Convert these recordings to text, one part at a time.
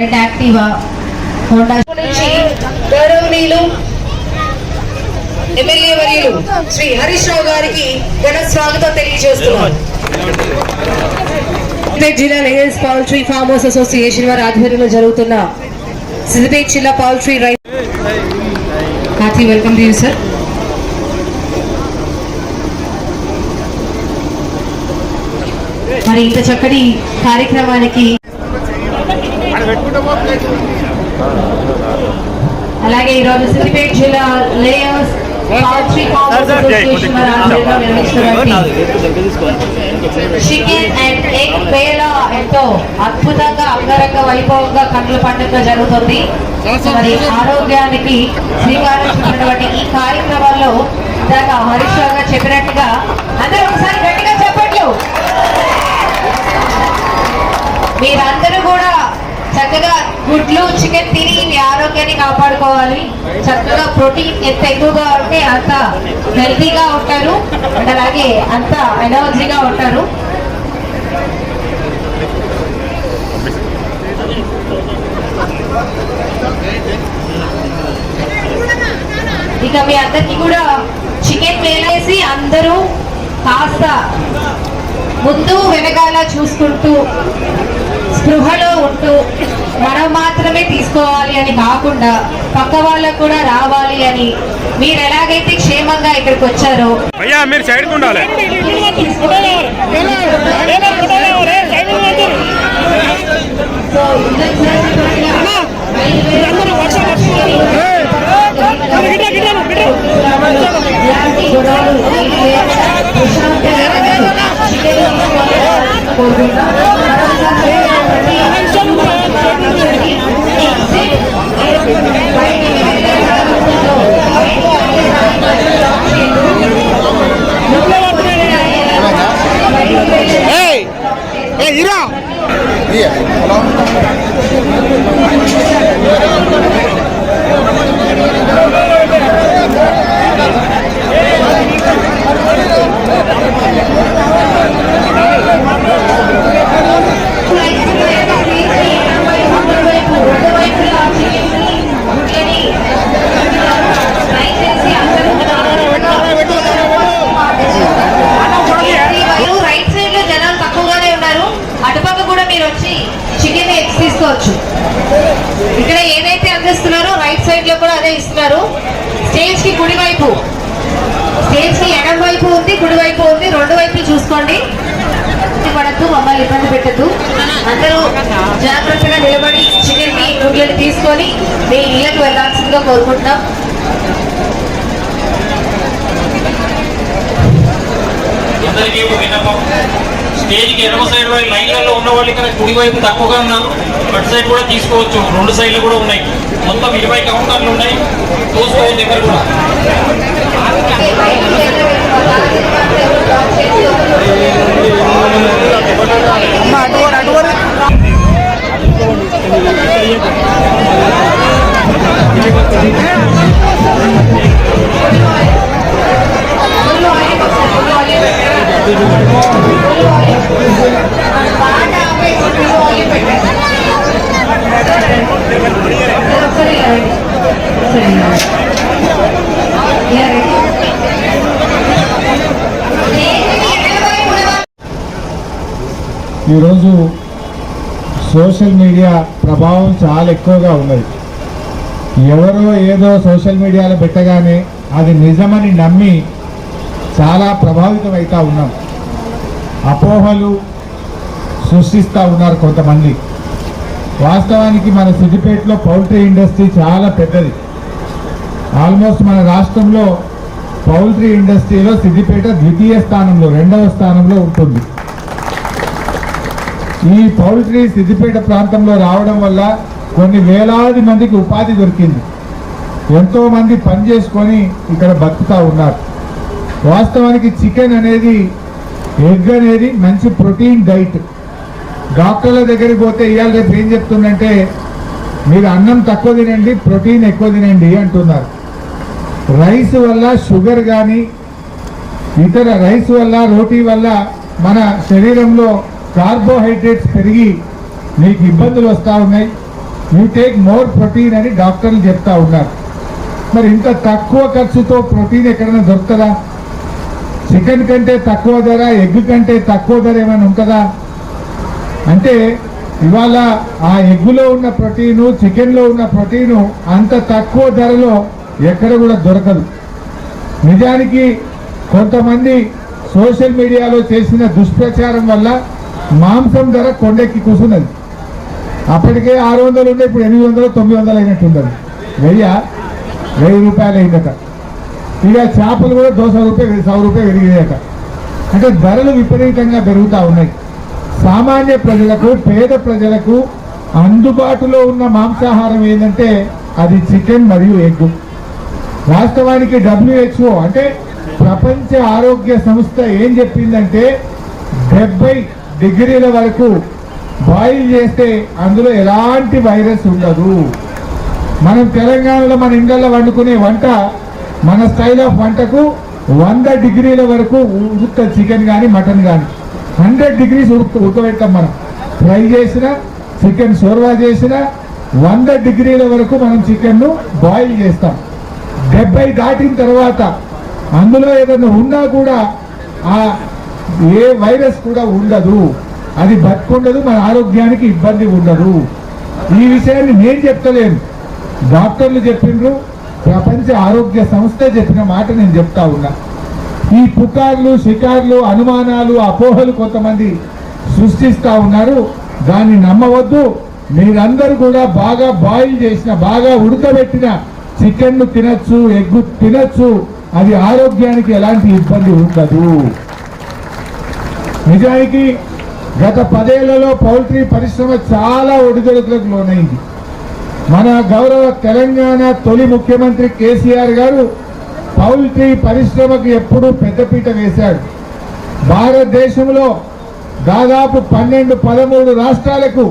Red Activa Honda నుంచి గౌరవనీయులు MLA వర్యులు శ్రీ హరీష్ రావు గారికి ఘన స్వాగతం జిల్లా లేయర్స్ పౌల్ట్రీ ఫార్మర్స్ అసోసియేషన్ వారి ఆధ్వర్యంలో జరుగుతున్న సిద్దిపేట జిల్లా పౌల్ట్రీ రైతు hearty welcome to you sir మరి ఇంత చక్కటి కార్యక్రమానికి అలాగే ఈరోజు సిద్దిపేట జిల్లా లేయర్స్ చికెన్ అండ్ ఎగ్ ఎంతో అద్భుతంగా అంగరంగ వైభవంగా కన్నుల పండుగ జరుగుతుంది. మరి ఆరోగ్యానికి శ్రీకారం చుట్టినటువంటి ఈ కార్యక్రమాల్లో ఇందాక హరీష్ గారు చెప్పినట్టుగా అందరూ ఒకసారి గట్టిగా చెప్పట్లు. మీరందరూ చక్కగా గుడ్లు చికెన్ తిని మీ ఆరోగ్యాన్ని కాపాడుకోవాలి. చక్కగా ప్రోటీన్ ఎంత ఎక్కువగా ఉంటే అంత హెల్తీగా ఉంటారు. అండ్ అలాగే అంత ఎనర్జీగా ఉంటారు. ఇక మీ అందరికి కూడా చికెన్ వేలేసి అందరూ కాస్త ముందు వెనకాల చూసుకుంటూ స్పృహలో ఉంటూ మనం మాత్రమే తీసుకోవాలి అని కాకుండా పక్క వాళ్ళకు కూడా రావాలి అని మీరు ఎలాగైతే క్షేమంగా ఇక్కడికి వచ్చారో భయ్యా మీరు సైడ్కి ఉండాలి. సో por పెట్టద్దు అందరూ జాగ్రత్తగా నిలబడి చికెన్ని గుడ్లని తీసుకొని మీ ఇళ్ళకి వెళ్ళాల్సిందిగా కోరుకుంటున్నాం. అందరికీ ఒక విన్నపం. స్టేజ్కి ఎడమ సైడ్ వైపు లైన్లలో ఉన్న వాళ్ళు ఇక్కడ కుడి వైపు తక్కువగా ఉన్నారు. అటు సైడ్ కూడా తీసుకోవచ్చు. రెండు సైడ్లు కూడా ఉన్నాయి. మొత్తం ఇరవై కౌంటర్లు ఉన్నాయి. చూసుకోవచ్చు ఇక్కడ కూడా. Yeah. ఈరోజు సోషల్ మీడియా ప్రభావం చాలా ఎక్కువగా ఉన్నది. ఎవరో ఏదో సోషల్ మీడియాలో పెట్టగానే అది నిజమని నమ్మి చాలా ప్రభావితం అవుతూ ఉన్నాం. అపోహలు సృష్టిస్తూ ఉన్నారు కొంతమంది. వాస్తవానికి మన సిద్దిపేటలో పౌల్ట్రీ ఇండస్ట్రీ చాలా పెద్దది. ఆల్మోస్ట్ మన రాష్ట్రంలో పౌల్ట్రీ ఇండస్ట్రీలో సిద్దిపేట ద్వితీయ స్థానంలో రెండవ స్థానంలో ఉంటుంది. ఈ పౌల్ట్రీ సిద్దిపేట ప్రాంతంలో రావడం వల్ల కొన్ని వేలాది మందికి ఉపాధి దొరికింది. ఎంతోమంది పని చేసుకొని ఇక్కడ బతుకుతా ఉన్నారు. వాస్తవానికి చికెన్ అనేది ఎగ్ అనేది మంచి ప్రోటీన్ డైట్. డాక్టర్ల దగ్గరికి పోతే ఇవాళ రేపు ఏం చెప్తుందంటే మీరు అన్నం తక్కువ తినండి ప్రోటీన్ ఎక్కువ తినండి అంటున్నారు. రైస్ వల్ల షుగర్ కానీ ఇతర రైస్ వల్ల రోటీ వల్ల మన శరీరంలో కార్బోహైడ్రేట్స్ పెరిగి మీకు ఇబ్బందులు వస్తూ ఉన్నాయి. యూ టేక్ మోర్ ప్రోటీన్ అని డాక్టర్లు చెప్తా ఉన్నారు. మరి ఇంత తక్కువ ఖర్చుతో ప్రోటీన్ ఎక్కడైనా దొరుకుతుందా? చికెన్ కంటే తక్కువ ధర ఎగ్ కంటే తక్కువ ధర ఏమైనా ఉంటుందా? అంటే ఇవాళ ఆ ఎగ్గులో ఉన్న ప్రోటీను చికెన్లో ఉన్న ప్రోటీను అంత తక్కువ ధరలో ఎక్కడ కూడా దొరకదు. నిజానికి కొంతమంది సోషల్ మీడియాలో చేసిన దుష్ప్రచారం వల్ల మాంసం ధర కొండెక్కి కూసున్నది. అప్పటికే ఆరు వందలు ఉండే ఇప్పుడు ఎనిమిది వందలు తొమ్మిది వందలు అయినట్టుండదు వెయ్య? వెయ్యి రూపాయలు అయిందట. ఇక చేపలు కూడా దోశ రూపాయలు సవ రూపాయలు పెరిగినాయట. అంటే ధరలు విపరీతంగా పెరుగుతూ ఉన్నాయి. సామాన్య ప్రజలకు పేద ప్రజలకు అందుబాటులో ఉన్న మాంసాహారం ఏంటంటే అది చికెన్ మరియు ఎగ్. వాస్తవానికి డబ్ల్యూహెచ్ఓ అంటే ప్రపంచ ఆరోగ్య సంస్థ ఏం చెప్పిందంటే డెబ్బై డిగ్రీల వరకు బాయిల్ చేస్తే అందులో ఎలాంటి వైరస్ ఉండదు. మనం తెలంగాణలో మన ఇండ్లలో వండుకునే వంట మన స్టైల్ ఆఫ్ వంటకు వంద డిగ్రీల వరకు ఉడుకుతుంది చికెన్ కానీ మటన్ కానీ హండ్రెడ్ డిగ్రీస్ ఉడుకు ఉడకబెట్టాం మనం. ఫ్రై చేసిన చికెన్ షోర్వా చేసిన వంద డిగ్రీల వరకు మనం చికెన్ను బాయిల్ చేస్తాం. డెబ్బై దాటిన తర్వాత అందులో ఏదైనా ఉన్నా కూడా ఆ ఏ వైరస్ కూడా ఉండదు. అది బతుకుండదు మన ఆరోగ్యానికి ఇబ్బంది ఉండదు. ఈ విషయాన్ని నేను చెప్తలేను. డాక్టర్లు చెప్పిండ్రు ప్రపంచ ఆరోగ్య సంస్థ చెప్పిన మాట నేను చెప్తా ఉన్నా. ఈ పుకార్లు షికార్లు అనుమానాలు అపోహలు కొంతమంది సృష్టిస్తూ ఉన్నారు. దాన్ని నమ్మవద్దు. మీరందరూ కూడా బాగా బాయిల్ చేసిన బాగా ఉడకబెట్టిన చికెన్ను తినచ్చు ఎగ్గు తినచ్చు. అది ఆరోగ్యానికి ఎలాంటి ఇబ్బంది ఉండదు. నిజానికి గత పదేళ్ళలో పౌల్ట్రీ పరిశ్రమ చాలా ఒడిదొడుకులకు లోనైంది. మన గౌరవ తెలంగాణ తొలి ముఖ్యమంత్రి కేసీఆర్ గారు పౌల్ట్రీ పరిశ్రమకు ఎప్పుడూ పెద్దపీట వేశాడు భారతదేశంలో దాదాపు పన్నెండు పదమూడు రాష్ట్రాలకు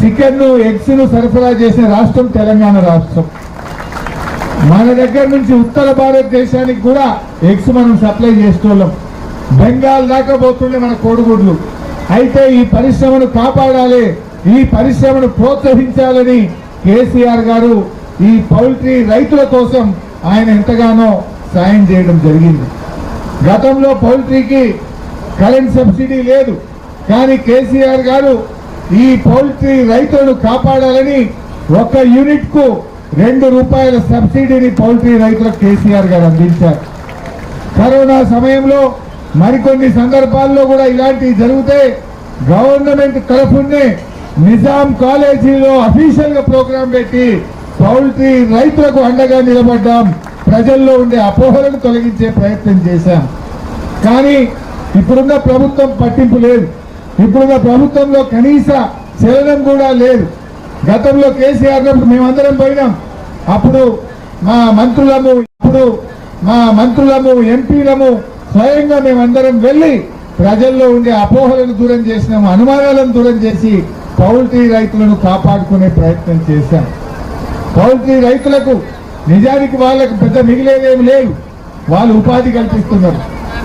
చికెన్ను ఎగ్స్ను సరఫరా చేసిన రాష్ట్రం తెలంగాణ రాష్ట్రం. మన దగ్గర నుంచి ఉత్తర భారతదేశానికి కూడా ఎగ్స్ మనం సప్లై చేస్తున్నాం బెంగాల్ దాకా పోతుండే మన కోడిగుడ్లు. అయితే ఈ పరిశ్రమను కాపాడాలి ఈ పరిశ్రమను ప్రోత్సహించాలని కేసీఆర్ గారు ఈ పౌల్ట్రీ రైతుల కోసం ఆయన ఎంతగానో సాయం చేయడం జరిగింది. గతంలో పౌల్ట్రీకి కరెంట్ సబ్సిడీ లేదు కానీ కేసీఆర్ గారు ఈ పౌల్ట్రీ రైతులను కాపాడాలని ఒక యూనిట్కు రెండు రూపాయల సబ్సిడీని పౌల్ట్రీ రైతులకు కేసీఆర్ గారు అందించారు. కరోనా సమయంలో మరికొన్ని సందర్భాల్లో కూడా ఇలాంటివి జరిగితే గవర్నమెంట్ తరఫునే నిజాం కాలేజీలో అఫీషియల్గా ప్రోగ్రాం పెట్టి పౌల్ట్రీ రైతులకు అండగా నిలబడ్డాం. ప్రజల్లో ఉండే అపోహలను తొలగించే ప్రయత్నం చేశాం. కానీ ఇప్పుడున్న ప్రభుత్వం పట్టింపు లేదు. ఇప్పుడున్న ప్రభుత్వంలో కనీస చలనం కూడా లేదు. గతంలో కేసీఆర్ మేమందరం పోయినాం. అప్పుడు మా మంత్రులము ఇప్పుడు మా మంత్రులము ఎంపీలము స్వయంగా మేమందరం వెళ్ళి ప్రజల్లో ఉండే అపోహలను దూరం చేసినాము అనుమానాలను దూరం చేసి పౌల్ట్రీ రైతులను కాపాడుకునే ప్రయత్నం చేశాం. పౌల్ట్రీ రైతులకు నిజానికి వాళ్ళకు పెద్ద మిగిలేదేమి లేదు. వాళ్ళు ఉపాధి కల్పిస్తున్నారు.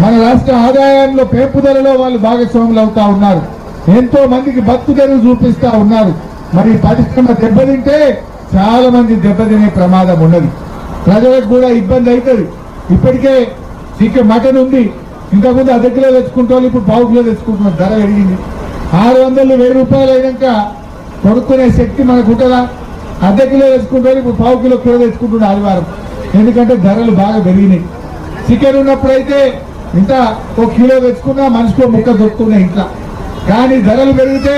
మన రాష్ట్ర ఆదాయంలో పెంపుదలలో వాళ్ళు భాగస్వాములు అవుతా ఉన్నారు. ఎంతో మందికి బతుకు తెరువు చూపిస్తా ఉన్నారు. మరి పరిశ్రమ దెబ్బతింటే చాలా మంది దెబ్బతినే ప్రమాదం ఉన్నది. ప్రజలకు కూడా ఇబ్బంది అవుతుంది. ఇప్పటికే చికెన్ మటన్ ఉంది. ఇంతకుముందు అర్ధ కిలో తెచ్చుకుంటే ఇప్పుడు పావు కిలో తెచ్చుకుంటున్నాం ధర పెరిగింది. ఆరు వందలు వెయ్యి రూపాయలు అయినాక కొనుక్కునే శక్తి మనకు ఉంటుందా? అర్ధ కిలో తెచ్చుకుంటారు ఇప్పుడు పావు కిలో కిలో తెచ్చుకుంటున్నారు ఆదివారం. ఎందుకంటే ధరలు బాగా పెరిగినాయి. చికెన్ ఉన్నప్పుడైతే ఇంత ఒక కిలో తెచ్చుకున్నా మనిషికి ముక్క దొరుకుతున్నాయి ఇంట్లో. కానీ ధరలు పెరిగితే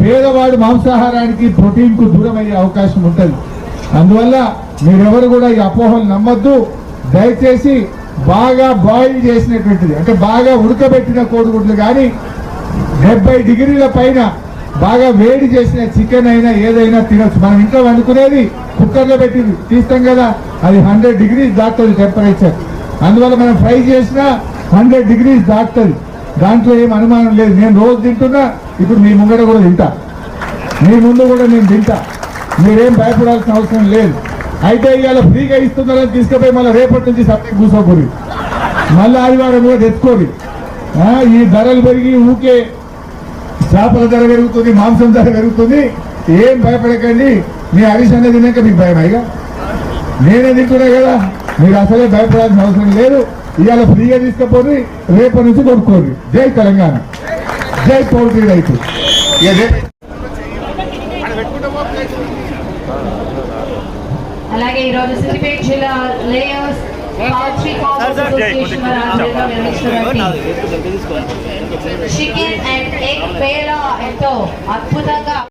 పేదవాడు మాంసాహారానికి ప్రోటీన్కు దూరం అయ్యే అవకాశం ఉంటుంది. అందువల్ల మీరెవరు కూడా ఈ అపోహలు నమ్మొద్దు. దయచేసి బాగా బాయిల్ చేసినటువంటిది. అంటే బాగా ఉడకబెట్టిన కోడిగుడ్లు కానీ డెబ్బై డిగ్రీల పైన బాగా వేడి చేసిన చికెన్ అయినా ఏదైనా తినొచ్చు. మనం ఇంట్లో వండుకునేది కుక్కర్లో పెట్టి తీస్తాం కదా అది హండ్రెడ్ డిగ్రీస్ దాటుతుంది టెంపరేచర్ అందువల్ల మనం ఫ్రై చేసినా హండ్రెడ్ డిగ్రీస్ దాటుతుంది. దాంట్లో ఏం అనుమానం లేదు. నేను రోజు తింటున్నా ఇప్పుడు మీ ముంగట కూడా తింటా. మీ ముందు కూడా నేను తింటా. మీరేం భయపడాల్సిన అవసరం లేదు. అయితే ఇవాళ ఫ్రీగా ఇస్తున్నారని తీసుకుపోయి మళ్ళీ రేపటి నుంచి సత్యం కూర్చోకూరి మళ్ళీ ఆదివారం కూడా తెచ్చుకోరి ఈ ధరలు పెరిగి ఊకే చేపల ధర పెరుగుతుంది మాంసం ధర పెరుగుతుంది. ఏం భయపడకండి. మీ హరీష్ అన్న తిన్నాక మీకు భయం ఇక? నేనే తింటున్నా కదా. మీరు అసలే భయపడాల్సిన అవసరం లేదు. ఇవాళ ఫ్రీగా తీసుకపోతే రేపటి నుంచి కొనుక్కోండి. జై తెలంగాణ. జై పౌల్ట్రీ రైతు ఇక రే- అలాగే ఈ రోజు సిద్దిపేట జిల్లా నిర్వహిస్తున్నటువంటి చికెన్ అండ్ ఎగ్ పేల ఎంతో అద్భుతంగా